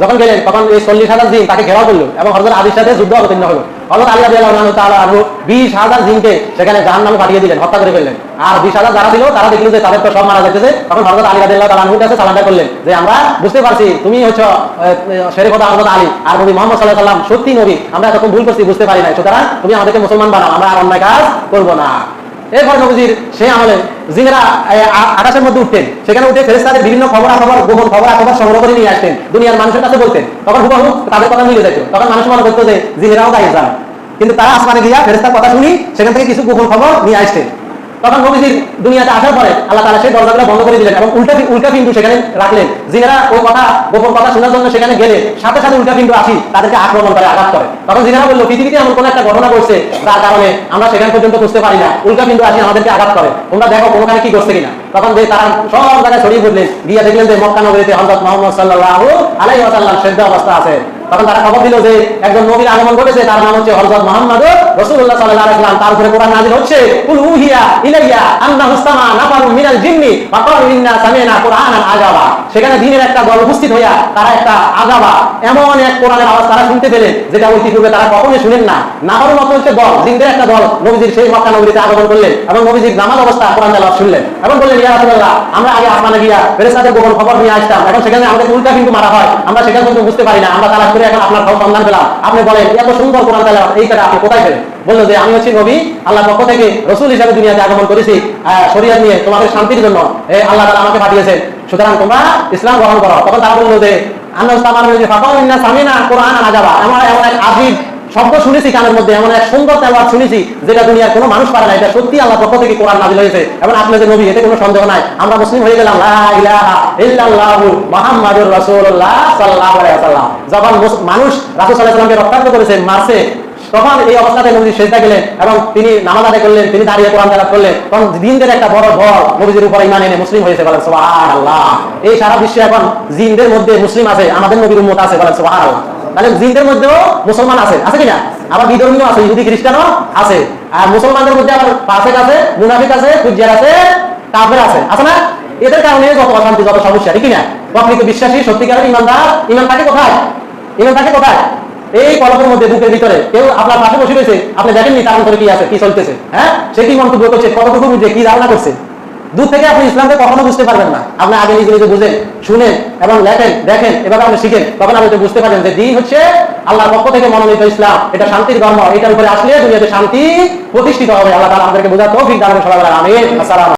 যখন গেলেন, তখন এই চল্লিশ হাজার জিন তাকে ঘেরাও করল এবং হজরত আলীর সাথে যুদ্ধ অবতীর্ণ হলো। হজরত আলী আদি আল্লাহ তাআলা আনহু বিশ হাজার জিনকে সেখানে জাহান নামে পাঠিয়ে দিলেন, হত্যা করে ফেললেন। আর বিশ হাজার যারা ছিল, তারা দেখল যে তাদের তো সব মারা যাচ্ছে তখন হজরত আলী আদি আল্লাহ তাআলার কাছে সালামটা করলেন যে, আমরা বুঝতে পারছি, তুমি হচ্ছে শেরে কথা হজরত আলী আর নবী মোহাম্মদ সাল্লাহ সাল্লাম সত্যি নবী। আমরা এতক্ষণ ভুল করছি, বুঝতে পারি নাই। সুতরাং তুমি আমাদেরকে মুসলমান বানাও, আমরা আর অন্যায় কাজ করব না। এরপর নবজির সে আমলে জিনেরা আকাশের মধ্যে উঠতেন। সেখানে উঠে ফেরেস্তাদের বিভিন্ন খবর খবর গোপন খবর খবর সংগ্রহ করে নিয়ে আসতেন। দুনিয়ার মানুষের কাছে বলতেন। তখন হুবহু তাদের কথা মিলে যেত। তখন মানুষ মনে করতো যে, জিনেরাও গায়ে যান কিন্তু তারা আসমানে গিয়া ফেরেস্তার কথা শুনি সেখান থেকে কিছু গোপন খবর নিয়ে আসতেন। তখন নবীজির দুনিয়াতে আসার পরে আল্লাহ তালা সেই দরজাগুলো বন্ধ করে দিলেন এবং উল্টা উল্টা পিন্টু সেখানে রাখলেন। জিনেরা ওই কথা, গোপন কথা শোনার জন্য সেখানে গেলে সাথে সাথে উল্টা পিন্টু আসি, তাদেরকে আক্রমণ করে, আঘাত করে। তখন জিনেরা বলল, পৃথিবীতে এমন কোন একটা ঘটনা ঘটছে, যার কারণে আমরা সেখান পর্যন্ত বুঝতে পারি না। উল্টা পিন্টু আসি, আমাদেরকে আঘাত করে। তোমরা দেখো কোনখানে কি করছে কিনা? তখন যে তারা সব জায়গায় ছড়িয়ে পড়লেন। গিয়া দেখলেন যে মক্কা নগরীতে হজরত মোহাম্মদ সাল্লাহ আলাই ওয়াসাল্লাম সেদ্ধ অবস্থা আছে। তখন তারা খবর দিল যে একজন নবীর আগমন ঘটেছে, তার নাম হচ্ছে হযরত মুহাম্মদ রাসূলুল্লাহ সাল্লাল্লাহু আলাইহি তার উপরে কোরআন নাযিল হচ্ছে, কুল উহিয়া ইলাইয়া আন্নাহু সামা নাফারু মিনাল জিন্নি ফাকালু ইন্না সামিনা কুরআনান আজাবা সেখানে দিনের একটা দল উপস্থিত হইয়া তারা একটা আজাবা এমন এক কোরআনের আওয়াজ তারা শুনতে পেলেন যেটা ওই পূর্বে তারা কখনোই শুনেন না। নাফারু মত হচ্ছে দল, জিনদের একটা দল। নবীজির সেই মক্কা নগরীতে আগমন করলেন এবং নবীজির নামাজ অবস্থা কোরআন তেলাওয়াত শুনলেন এবং বললেন, ইয়া রাসূলুল্লাহ, আমরা আগে আসমানে গিয়া ফেরেশতাদের গোপন খবর নিয়ে আসতাম। এখন সেখানে আমাদের উল্টা কিন্তু মারা হয়। আমরা সেখানে কিন্তু বুঝতে পারি না। আমরা তালাশ করে এখন আপনার সন্ধান পেলাম আপনি বলেন, এত সুন্দর কোরআন তাহলে এই কথা আপনি কোথায় পেলেন বলল যে, আমি হচ্ছি নবী আল্লাহ পক্ষ থেকে রসুল হিসাবে দুনিয়াতে আগমন করেছি শরীয়ত নিয়ে তোমাদের শান্তির জন্য। আল্লাহ তাআলা আমাকে পাঠিয়েছে সুতরাং তোমরা ইসলাম গ্রহণ করো। তখন তারা বলল যে, আন্না ফাকাউ ইন্না সামিনা কোরআন আজাবা। এমন এমন এক আজীব শব্দ শুনেছি কানের মধ্যে, এমন এক সুন্দর তেলাওয়াত শুনেছি, যেটা দুনিয়ার কোনো মানুষ পারে না। এটা সত্যি আল্লাহ পক্ষ থেকে কোরআন নাজিল হয়েছে। এবং আপনি যে নবী, এতে কোনো সন্দেহ নাই। আমরা মুসলিম হয়ে গেলাম যখন মানুষ রাসূল সাল্লাল্লাহু আলাইহি ওয়াসাল্লামকে করেছে মারছে, তখন এই অবস্থাতে নবী সেজদা গেলেন এবং তিনি নামাজ আদায় করলেন, তিনি দাঁড়িয়ে কোরআন তেলাওয়াত করলেন। তখন দিনদের একটা বড় ভর নবীজির উপর ইমান এনে মুসলিম হয়েছে বলেন, সুবহানাল্লাহ। এই সারা বিশ্বে এখন জিনদের মধ্যে মুসলিম আছে, আমাদের নবীর উম্মত আছে বলেন, সুবহানাল্লাহ। তাহলে জিনদের মধ্যেও মুসলমান আছে। আছে কিনা? আবার বিধর্মীয় আছে ইহুদি খ্রিস্টানও আছে। আর মুসলমানদের মধ্যে আবার পাসেক আছে, মুনাফিক আছে কুজিয়ার আছে, কাফের আছে। আছে না? এদের কারণে যত অশান্তি, যত সমস্যা, ঠিক না প্রকৃত বিশ্বাসী, সত্যিকারের ইমানদার। ইমান থাকে কোথায়? ইমান থাকে কোথায়? এই কলকের মধ্যে, বুকের ভিতরে। কেউ আপনার পাশে বসে রয়েছে, আপনি দেখেননি তার অন্তরে কি আছে, কি চলতেছে? হ্যাঁ? সে কি মন্তব্য করছে? কতটুকু বুঝে, কি ধারণা করছে? দূর থেকে আপনি ইসলামকে কখনো বুঝতে পারবেন না। আপনি আগে নিজে নিজে বুঝেন, শুনেন এবং লেখেন, দেখেন, এভাবে আপনি শিখেন। তখন আপনি বুঝতে পারবেন যে দিন হচ্ছে আল্লাহর পক্ষ থেকে মনোনীত ইসলাম। এটা শান্তির ধর্ম, এটার উপরে আসলে দুনিয়াতে শান্তি প্রতিষ্ঠিত হবে। আল্লাহ তারা আমাদেরকে বোঝা তৌফিক দান সবাই আমি